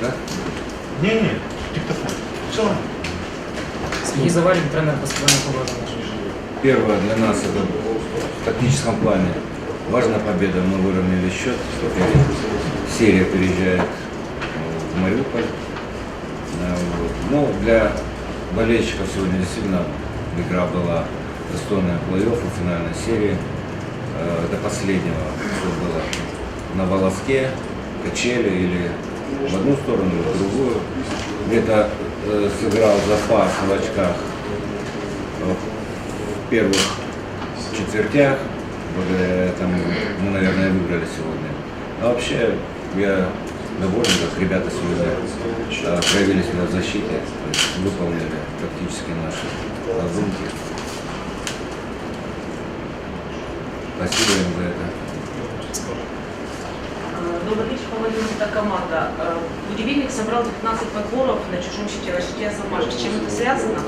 Да? Не-не, диктофон. Все. Сергей Заварин, тренер баскетбольного клуба. Первое для нас это в тактическом плане важная победа. Мы выровняли счет. Серия переезжает э, в Мариуполь. Э. Ну, для болельщиков сегодня действительно игра была достойная плей-офф и финальной серии. Э, До последнего все было на волоске, качели или в одну сторону, в другую. Где-то э, сыграл запас в очках э, в первых четвертях. Благодаря этому мы, наверное, выиграли сегодня. А вообще, я доволен, как ребята сегодня э, проявили себя в защите, выполнили практически наши задумки. Спасибо им за это. Добрый вечер, Владимир, это команда. Э, Будивельник собрал 19 подборов на чужом щите, на щите Самары. С чем это связано?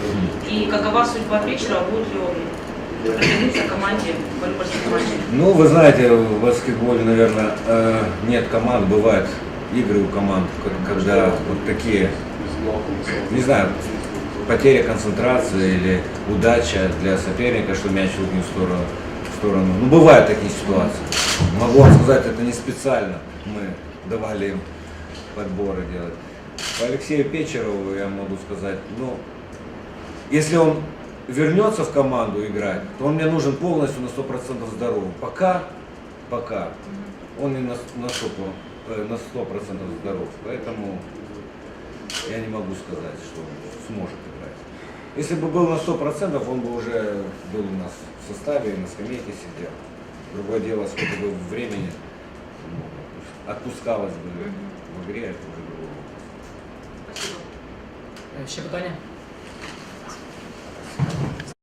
И какова судьба вечера? Будет ли он присоединиться команде, волейбольской команде? Ну, вы знаете, в баскетболе, наверное, э, нет команд, бывают игры у команд, ко- когда вот такие, не знаю, потеря концентрации или удача для соперника, что мяч в в сторону. Ну, бывают такие ситуации. Могу вам сказать, это не специально мы давали им подборы делать. По Алексею Печерову я могу сказать, ну, если он вернется в команду играть, то он мне нужен полностью на 100% здоровым. Пока, пока он не на, на 100%, э, на 100% здоров. Поэтому я не могу сказать, что он сможет играть. Если бы был на 100%, он бы уже был у нас в составе, на скамейке сидел. Другое дело, сколько бы времени отпускалось бы в игре, это уже другое. Спасибо. Е, Ще?